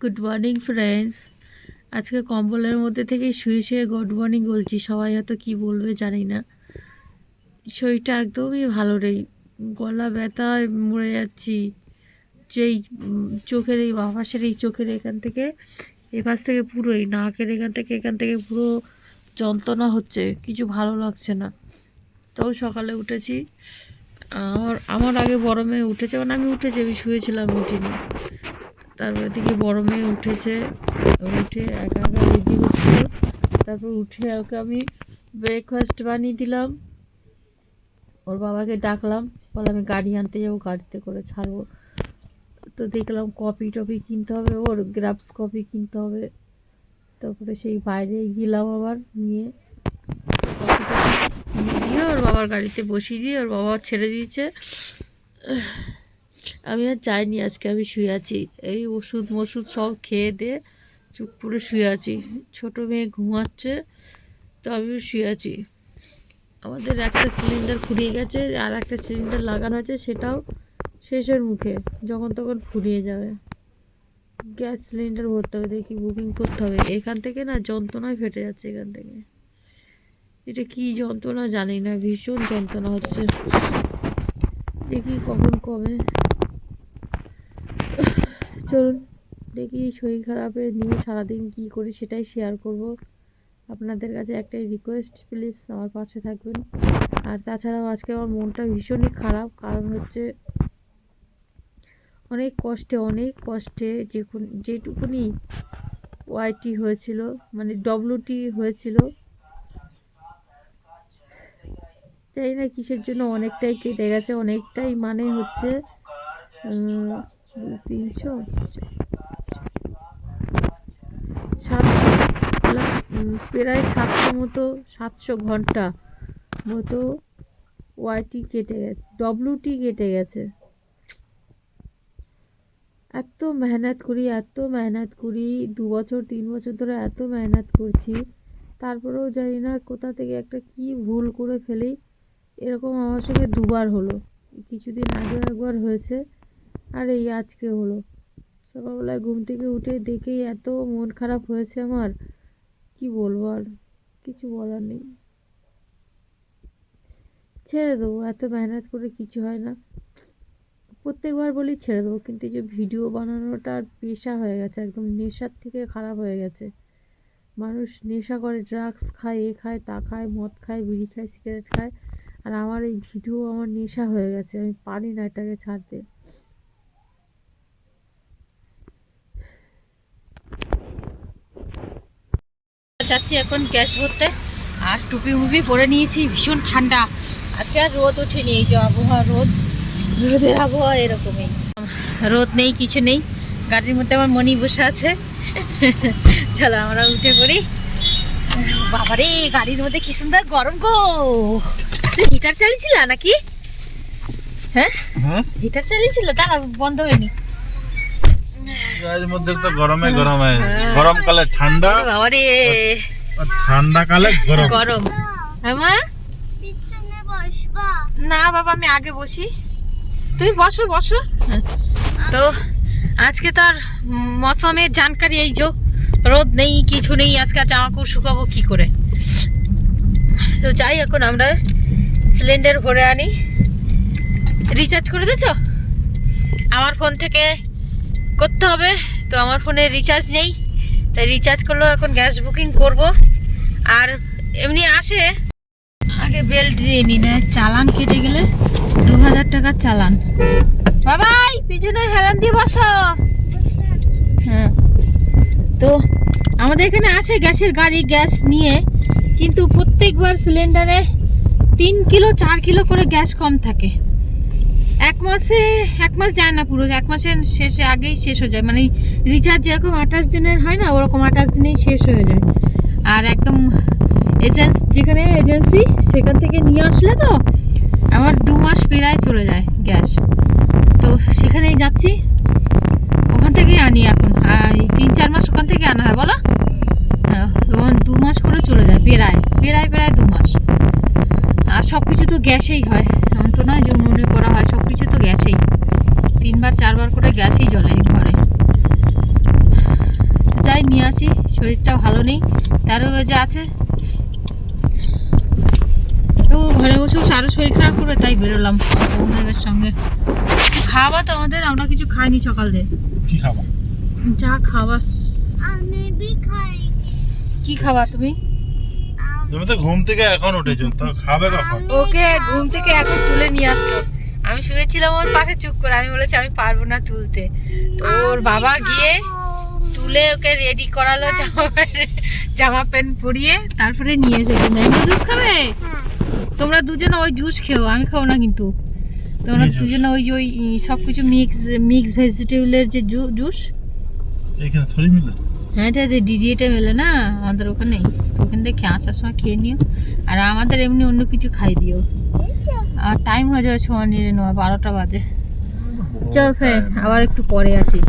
Good morning friends আজকে কম্বলের মধ্যে থেকে শুয়ে শুয়ে গুড মর্নিং বলছি। সবাই হয়তো কি বলবে জানি না। শরীরটা একদমই ভালো নেই। গলা ব্যথায় মরে যাচ্ছি। যেই চোখের এই বাপাসের এই চোখের এখান থেকে, এ পাশ থেকে পুরো এই নাকের এখান থেকে এখান থেকে পুরো যন্ত্রণা হচ্ছে। কিছু ভালো লাগছে না। তো সকালে উঠেছি। আমার আমার আগে মেয়ে উঠেছে মানে আমি উঠেছি, আমি শুয়েছিলাম উঠিনি তারপরে দেখি বড় মেয়ে উঠেছে, উঠে একা একা রেডি হচ্ছিল। তারপর উঠে ওকে আমি ব্রেকফাস্ট বানিয়ে দিলাম। ওর বাবাকে ডাকলাম বলে আমি গাড়ি আনতে যাব, গাড়িতে করে ছাড়বো। তো দেখলাম কপি টপি কিনতে হবে, ওর গ্রাফস কপি কিনতে হবে। তারপরে সেই বাইরে গেলাম আবার নিয়ে। দিয়ে ওর বাবার গাড়িতে বসিয়ে দিয়ে ওর বাবা ছেড়ে দিয়েছে। আমি আর যাইনি, আজকে আমি শুয়ে আছি। এই ওষুধ মষুধ সব খেয়ে দিয়ে চুপ করে শুয়ে আছি। ছোটো মেয়ে ঘুমাচ্ছে, তো আমিও শুয়ে আছি। আমাদের একটা সিলিন্ডার ফুরিয়ে গেছে আর একটা সিলিন্ডার লাগানো আছে সেটাও শেষের মুখে, যখন তখন ফুরিয়ে যাবে। গ্যাস সিলিন্ডার ভরতে হবে, দেখি বুকিং করতে হবে। এখান থেকে না যন্ত্রণায় ফেটে যাচ্ছে এখান থেকে। এটা কি যন্ত্রণা জানি না, ভীষণ যন্ত্রণা হচ্ছে। দেখি কখন কমে চলুন, দেখি শরীর খারাপে নিয়ে সারাদিন কি করি সেটাই শেয়ার করব। আপনাদের কাছে একটাই রিকোয়েস্ট প্লিজ আমার পাশে থাকবেন। আর তাছাড়াও আজকে আমার মনটা ভীষণই খারাপ, কারণ হচ্ছে অনেক কষ্টে অনেক কষ্টে যে যেটুকুনি ওয়াইটি হয়েছিল মানে ডব্লিউটি হয়েছিল, জানি না কিসের জন্য অনেকটাই কেটে গেছে, অনেকটাই মানে হচ্ছে তিনশো সাতশো, প্রায় সাতশো মতো, সাতশো ঘণ্টা মতো ওয়াইটি কেটে গেছে ডব্লিউটি কেটে গেছে। এত মেহনত করি, এত মেহনত করি, দু বছর, তিন বছর ধরে এত মেহনত করছি, তারপরেও জানি না কোথা থেকে একটা কি ভুল করে ফেলি। এরকম আমার সঙ্গে দুবার হলো, কিছুদিন আগে একবার হয়েছে। আর এই আজকে হলো। সকালবেলায় ঘুম থেকে উঠে দেখেই এত মন খারাপ হয়েছে আমার। কি বলব আর কিছু বলার নেই। ছেড়ে দেবো, এত মেহনত করে কিছু হয় না। প্রত্যেকবার বলি ছেড়ে দেবো, কিন্তু এই যে ভিডিও বানানোটা পেশা হয়ে গেছে, একদম নেশার থেকে খারাপ হয়ে গেছে। মানুষ নেশা করে ড্রাগস খায়, এ খায়, তা খায়, মদ খায়, বিড়ি খায় সিগারেট খায়, আর আমার এই ভিডিও আমার নেশা হয়ে গেছে, আমি পারি না এটাকে ছাড়তে। যাচ্ছি এখন গ্যাস ভরতে। আর টুপি মুপি পরে নিয়েছি ভীষণ ঠান্ডা। আজকে আর রোদ ওঠেনি এই যে আবহাওয়া রোদ। রোদের আবহাওয়া এরকমই। রোদ নেই কিছু নেই। গাড়ির মধ্যে আমার মনি বসে আছে। চলো আমরা উঠে পড়ি। বাবারে গাড়ির মধ্যে কি সুন্দর গরম গো। হিটার চালিয়েছিল নাকি? হ্যাঁ? হ্যাঁ? হিটার চালিয়েছিল? দাঁড়া বন্ধ হয়নি। এর মধ্যে তো গরমে গরমে। গরমকালে ঠান্ডা বাবারে। ঠান্ডাকালে গরম। গরম। হ্যাঁ পিছনে বসবা। না বাবা আমি আগে বসি। তুমি বসো বসো। তো আজকে তার মৌসুমের জানকারি এই যে রোদ নেই কিছু নেই আজকে জামা কাপড় শুকাবো কি করে? তো যাই এখন আমরা সিলিন্ডার ভরে আনি। রিচার্জ করে দিয়েছ? আমার ফোন থেকে করতে হবে। তো আমার ফোনে রিচার্জ নেই। তাই রিচার্জ করলেও এখন গ্যাস বুকিং করব। আর এমনি আসে। আগে বেল্ট দিয়ে নি না, চালান কেটে গেলে দু হাজার টাকার চালান। বাবাই, পিছনে হেলান দিয়ে বসো। হ্যাঁ। তো আমাদের এখানে আসে গ্যাসের গাড়ি, গ্যাস নিয়ে। কিন্তু প্রত্যেকবার সিলিন্ডারে তিন কিলো, চার কিলো করে গ্যাস কম থাকে। এক মাসে এক মাস যায় না পুরো এক মাসের শেষে আগেই শেষ হয়ে যায়। মানে রিচার্জ যেরকম আঠাশ দিনের হয় না ওরকম আঠাশ দিনেই শেষ হয়ে যায়। আর একদম এজেন্স যেখানে এজেন্সি সেখান থেকে নিয়ে আসলে তো আমার দু মাস পেরায় চলে যায় গ্যাস। তো সেখানেই যাচ্ছি। ওখান থেকেই আনি এখন। আর তিন চার মাস ওখান থেকে আনা হয় বলো? হ্যাঁ, তখন দু মাস করে চলে যায় পেরায়। পেরায় পেরায় দু মাস। আর সব কিছু তো গ্যাসেই হয়। তো নয় যে উনুনে করা হয় সব কিছু তো গ্যাসেই তিনবার চারবার করে গ্যাসই জ্বলে ঘরে। যাই নিয়ে আসি শরীরটা ভালো নেই। তেরো বেজে আছে। তো ঘরে বসে বসে আরও শরীর খারাপ করে তাই বেরোলাম বৌমের সঙ্গে। কিছু খাওয়া তো আমাদের আমরা কিছু খাইনি সকাল দিয়ে কি খাবা? যা খাওয়া। আমি খাই কি খাওয়া তুমি? তুমি তো ঘুম থেকে এখন উঠেছো তো খাবে কখন? ওকে ঘুম থেকে এখন তুলে নিয়ে আসলো। আমি শুয়েছিলাম ওর পাশে চুপ করে। আমি বলেছি আমি পারব না তুলতে। তো ওর বাবা গিয়ে তুলে ওকে রেডি করালো জামা প্যান্ট জামা প্যান্ট পরিয়ে তারপরে নিয়ে এসেছে। ম্যাঙ্গো জুস খাবে? তোমরা দুজনে ওই জুস খেও আমি খাব না কিন্তু। তোমরা? দুজনে ওই যে ওই সব কিছু মিক্স মিক্স ভেজিটেবলের যে জুস। এখানে থরি মিলে। হ্যাঁ এটা ডিডিএটা মেলে না আমাদের ওখানে ওখান থেকে আসার সময় খেয়ে নিও। আর আমাদের এমনি অন্য কিছু খাই দিও। আর টাইম হয়ে যাবে সময় নিয়ে নয় বারোটা বাজে। চল ফের আবার একটু পরে আসি।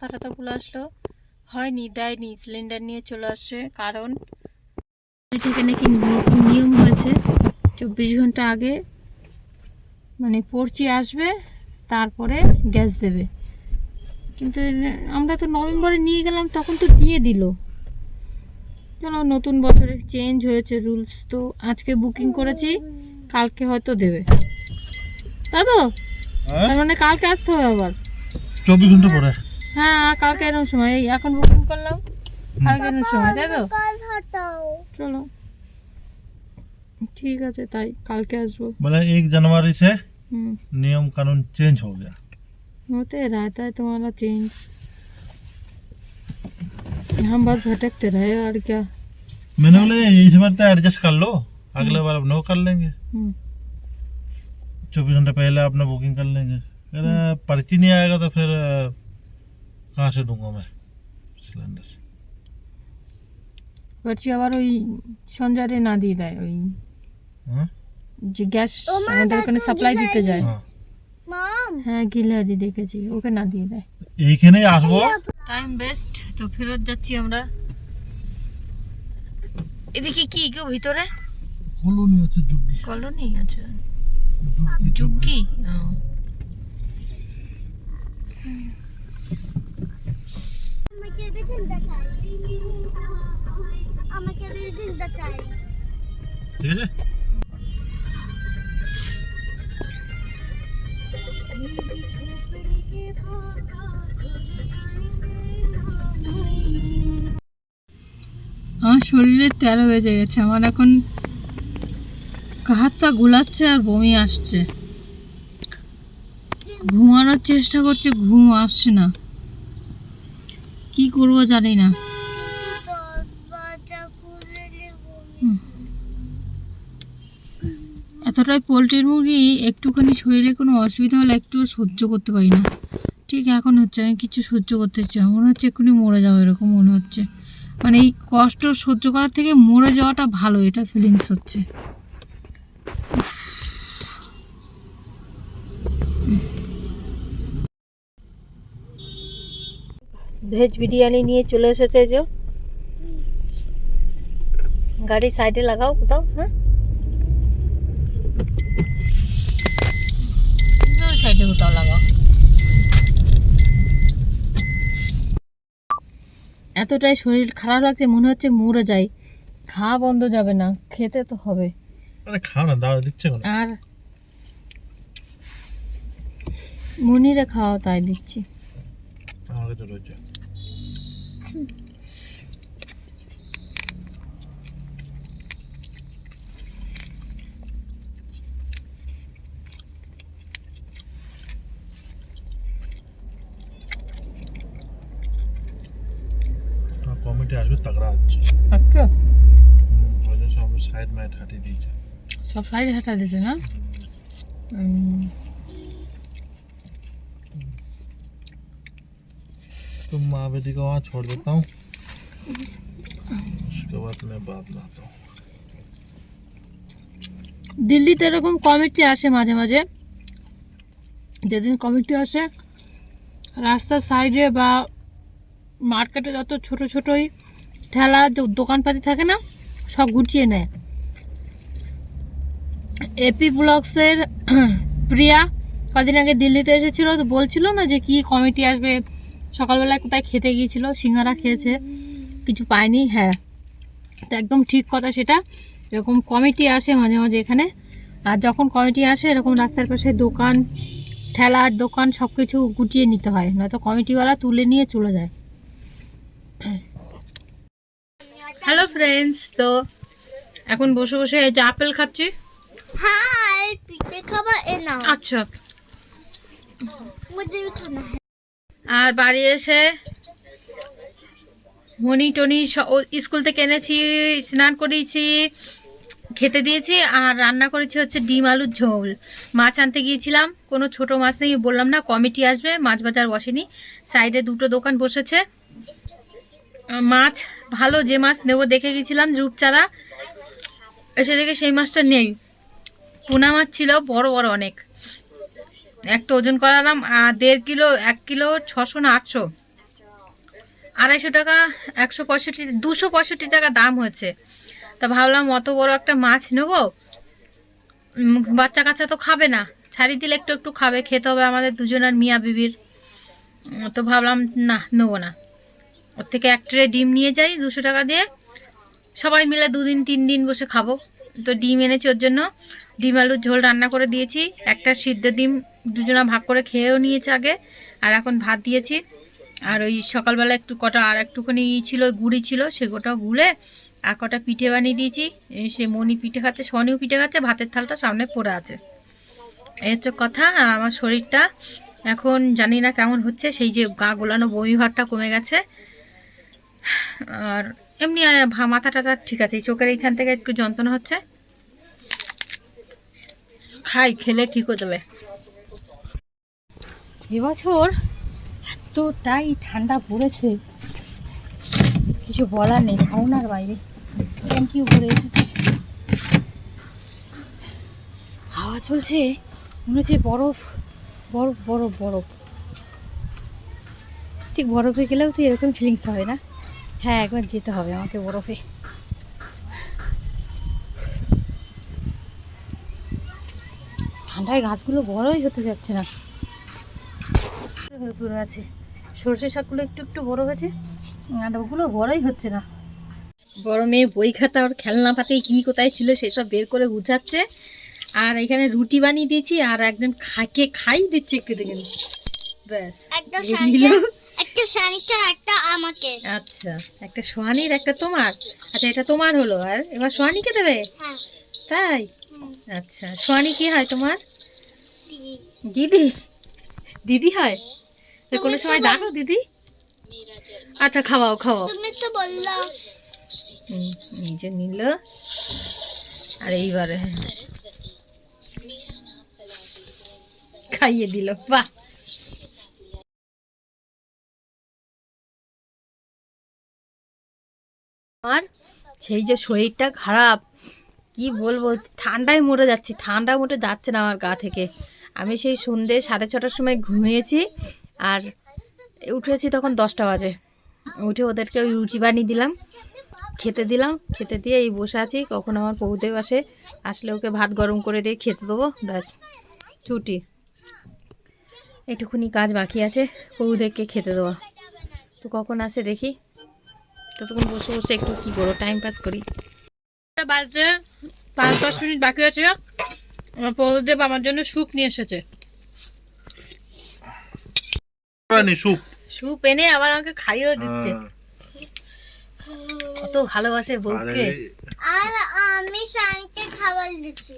তো ভুলে আসলো। হয়নি দেয়নি সিলিন্ডার নিয়ে চলে আসছে। কারণ থেকে নাকি নিয়ম হয়েছে চব্বিশ ঘণ্টা আগে মানে পড়চি আসবে তারপরে গ্যাস দেবে। কিন্তু আমরা তো নভেম্বরে নিয়ে গেলাম তখন তো দিয়ে দিল। চলো নতুন বছরে চেঞ্জ হয়েছে রুলস তো আজকে বুকিং করেছি কালকে হয়তো দেবে। তাই তো? হ্যাঁ? তার মানে কালকে আসতে হবে আবার। চব্বিশ ঘণ্টা পরে। হ্যাঁ আর কালকে এরকম সময় এই এখন বুকিং করলাম কালকে এরকম সময় তাই তো কাল হটাও চলো ঠিক আছে তাই কালকে আসবো बोला एक जनवरी से हम्म नियम कानून चेंज हो गया होते रहता है तुम्हारा चेंज हम बस भटकते रहे और क्या मैंने बोला इस बार तो एडजस्ट कर लो अगले बार अब नो कर लेंगे हम्म, चौबीस घंटे पहले अपना बुकिंग कर लेंगे कह रहा है, पर्ची नहीं आएगा तो फिर अ, कहाँ से दूंगा मैं सिलेंडर বলছি আবার ওই সঞ্জারে না দিয়ে দেয় ওই हाँ যে গ্যাস আমাদের ওখানে সাপ্লাই দিতে যায় हाँ মম হ্যাঁ গিলারি দেখেছি ওকে না দিয়ে দেয় এইখানেই আসবো টাইম বেস্ট তো ফেরত যাচ্ছি আমরা এদিকে কি কেউ ভিতরে কলোনি আছে যুগি কলোনি আছে জুগ্গি আমার শরীরে তেরো বেজে গেছে, আমার এখন হাতটা গোলাচ্ছে আর বমি আসছে। ঘুমানোর চেষ্টা করছে, ঘুম আসছে না। কি করব জানি না। এতটাই পোলট্রির মুরগি, একটুখানি শরীরে কোনো অসুবিধা হলে একটু সহ্য করতে পারি না। ঠিক এখন হচ্ছে, আমি কিছু সহ্য করতে চাই মনে হচ্ছে এক্ষুনি মরে যাব, এরকম মনে হচ্ছে। মানে এই কষ্ট সহ্য করার থেকে মরে যাওয়াটা ভালো, এটা ফিলিংস হচ্ছে। ভেজ বিরিয়ানি নিয়ে চলে এসেছে যে। গাড়ি সাইডে লাগাও কোথাও হ্যাঁ? সাইডে কোথাও লাগাও। এতটাই শরীর খারাপ লাগছে মনে হচ্ছে মরে যাই। খাওয়া বন্ধ যাবে না খেতে তো হবে। আরে খাও না দাও দিচ্ছে আর মনিরে খাওয়া তাই দিচ্ছি। আমার কাছে রয়েছে কমেন্ট কমিটি আসবে তাগড়া আছে আচ্ছা হুম, ওই জন্য সব সাইড মাইড হাঁটিয়ে দিয়েছে সব সাইডে হাঁটা দিয়েছে না तो माँ बेटी को वहाँ छोड़ देता हूँ उसके बाद मैं बात लाता हूँ দিল্লিতে এরকম কমিটি আসে মাঝে মাঝে যেদিন কমিটি আসে রাস্তার সাইডে বা মার্কেটে যত ছোট ছোটই ঠেলা দ- দোকানপাতি থাকে না সব গুছিয়ে নেয় এপি ব্লগসের প্রিয়া কদিন আগে দিল্লিতে এসেছিল তো বলছিল না যে কি কমিটি আসবে সকালবেলায় কোথায় খেতে গিয়েছিল সিঙ্গারা খেয়েছে কিছু পায়নি হ্যাঁ। তো একদম ঠিক কথা সেটা এরকম কমিটি আসে মাঝে মাঝে এখানে। আর যখন কমিটি আসে এরকম রাস্তার পাশে দোকান ঠেলার দোকান সব কিছু গুটিয়ে নিতে হয় নয়তো কমিটিওয়ালা তুলে নিয়ে চলে যায়। হ্যালো ফ্রেন্ডস তো এখন বসে বসে এই যে আপেল খাচ্ছি। হ্যাঁ আচ্ছা। আর বাড়ি এসে মনি টনি স্কুল থেকে এনেছি, স্নান করিয়েছি, খেতে দিয়েছি আর রান্না করেছি হচ্ছে ডিম আলুর ঝোল। মাছ আনতে গিয়েছিলাম, কোনো ছোট মাছ নেই, বললাম না, কমিটি আসবে, মাছ বাজার বসেনি, সাইডে দুটো দোকান বসেছে। মাছ ভালো, যে মাছ নেব দেখে গেছিলাম রূপচাঁদা। এসে দেখে সেই মাছটা নেই। পোনা মাছ ছিল, বড় বড় অনেক। একটা ওজন করালাম, আর দেড় কিলো, এক কিলো, ছশো না আটশো। আড়াইশো টাকা, একশো পঁয়ষট্টি, দুশো পঁয়ষট্টি টাকা দাম হয়েছে। তা ভাবলাম অত বড় একটা মাছ নেব। বাচ্চা কাচ্চা তো খাবে না। ছাড়ি দিলে একটু একটু খাবে, খেতে হবে আমাদের দুজনের মিয়া বিবির। তো ভাবলাম, না, নেব না। ওর থেকে এক ট্রে ডিম নিয়ে যাই দুশো টাকা দিয়ে। সবাই মিলে দুদিন, তিন দিন বসে খাব। তো ডিম এনেছি ওর জন্য। ডিম আলুর ঝোল রান্না করে দিয়েছি। একটা সিদ্ধ ডিম দুজনা ভাগ করে খেয়েও নিয়েছে আগে, আর এখন ভাত দিয়েছি। আর ওই সকালবেলা একটু কটা আর একটুখানি ই ছিল, গুড়ি ছিল সেগুলোটাও গুলে আর কটা পিঠে বানিয়ে দিয়েছি। সে মনি পিঠে খাচ্ছে, সনিও পিঠে খাচ্ছে, ভাতের থালটা সামনে পড়ে আছে। এই হচ্ছে কথা, আর আমার শরীরটা এখন জানি না কেমন হচ্ছে, সেই যে গা গোলানো বমি ভাতটা কমে গেছে। আর এমনি মাথা টাথা ঠিক আছে চোখের এইখান থেকে একটু যন্ত্রণা হচ্ছে। খাই, খেলে ঠিক হয়ে যাবে। এবছর এতটাই ঠান্ডা পড়েছে। কিছু বলার নেই ধারণার বাইরে। ট্যাঙ্কি উপরে এসেছে। হাওয়া চলছে, মনে হচ্ছে বরফ বরফ বরফ বরফ। ঠিক বরফে গেলেও তো এরকম ফিলিংস হয় না? হ্যাঁ একবার যেতে হবে আমাকে বরফে। ঠান্ডায় গাছগুলো বড়ই হতে যাচ্ছে না। হয়ে পড়ে আছে। সর্ষে শাকগুলো একটু একটু বড় হয়েছে আর ওগুলো বড়ই হচ্ছে না। বড় মেয়ে বই খাতা ওর খেলনা পাতে কি কোথায় ছিল সেসব বের করে গুছাচ্ছে। আর এখানে রুটি বানিয়ে দিয়েছি আর একজন খাকে খাই দিচ্ছে একটু দেখে ব্যাস। একটা এই একটা আমাকে। আচ্ছা একটা সোহানির একটা তোমার। আচ্ছা এটা তোমার হলো আর এবার সোহানিকে দেবে? হ্যাঁ। তাই? আচ্ছা সোহানি কি হয় তোমার। দিদি। দিদি? হয়? তো কোনো তুমি তো সময় বল- দিদি? আচ্ছা খাওয়াও খাওয়াও। তুমি তো বললা। হুম, এই যে নিল। আর এইবারে খাইয়ে দিল বাহ। আর সেই যে শরীরটা খারাপ কি বলব ঠান্ডায় মরে যাচ্ছি ঠান্ডা মোটে যাচ্ছে না আমার গা থেকে। আমি সেই সন্ধে সাড়ে ছটার সময় ঘুমিয়েছি আর উঠেছি তখন দশটা বাজে। উঠে ওদেরকে ওই রুটি বানিয়ে দিলাম। খেতে দিলাম। খেতে দিয়ে এই বসে আছি। কখন আমার পৌদেব আসে, আসলে ওকে ভাত গরম করে দিয়ে খেতে দেবো। ব্যাস, ছুটি। একটুখানি কাজ বাকি আছে পৌদেবকে খেতে দেওয়া। তো কখন আসে দেখি। ততক্ষণ বসে বসে একটু কী করো টাইম পাস করি। বাজতে পাঁচ দশ মিনিট বাকি আছে। আমার পৌদেব আমার জন্য স্যুপ নিয়ে এসেছে। স্যুপ স্যুপ এনে আবার আমাকে খাইয়েও দিচ্ছে। হ্যাঁ। কত ভালোবাসে বউকে। আর আমি শান্তি খাবার দিচ্ছি।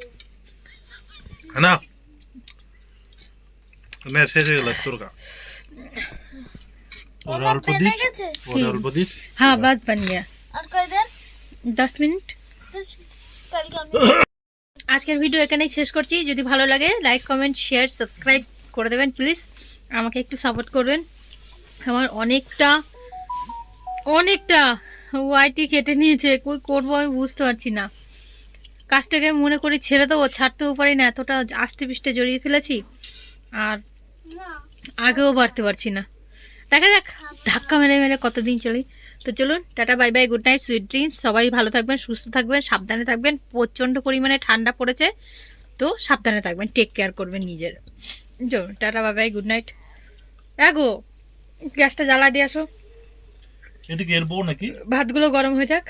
না শেষ হয়ে গেল তোর ওর অল্প দিস ওর অল্প দিস হ্যাঁ বান গিয়া আর মিনিট। আজকের ভিডিও এখানেই শেষ করছি। যদি ভালো লাগে লাইক কমেন্ট শেয়ার সাবস্ক্রাইব করে দেবেন প্লিজ আমাকে একটু সাপোর্ট করবেন। আমার অনেকটা অনেকটা ওয়াইটি কেটে নিয়েছে। কই করব আমি বুঝতে পারছি না। কাজটাকে মনে করি ছেড়ে দেবো, ছাড়তেও পারি না, এতটা আষ্টে পিষ্টে জড়িয়ে ফেলেছি। আর আগেও বাড়তে পারছি না। দেখা যাক, ধাক্কা মেরে মেরে কতদিন চলি। তো চলুন, tata bye bye good night sweet dream সবাই ভালো থাকবেন, সুস্থ থাকবেন, সাবধানে থাকবেন। প্রচণ্ড পরিমাণে ঠান্ডা পড়েছে, তো সাবধানে থাকবেন টেক কেয়ার করবেন নিজের। চলুন, tata bye bye good night এগো গ্যাসটা জ্বালা দিয়ে আসো। এটা কি এর বউ নাকি? ভাতগুলো গরম হয়ে যাক।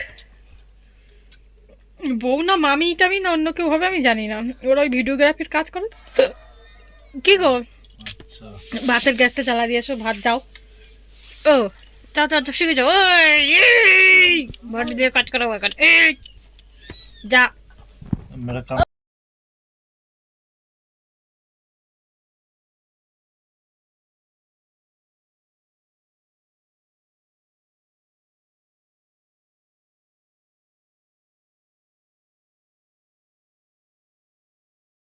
বউ না মামি টামি না অন্য কেউ হবে আমি জানি না। ওরা ওই ভিডিওগ্রাফির কাজ করে তো। কি গো? আচ্ছা। ভাতের গ্যাসটা জ্বালা দিয়ে আসো ভাত যাও। ও চা চা চা শিখে যাও। ভাত দিয়ে কাজ করা যা।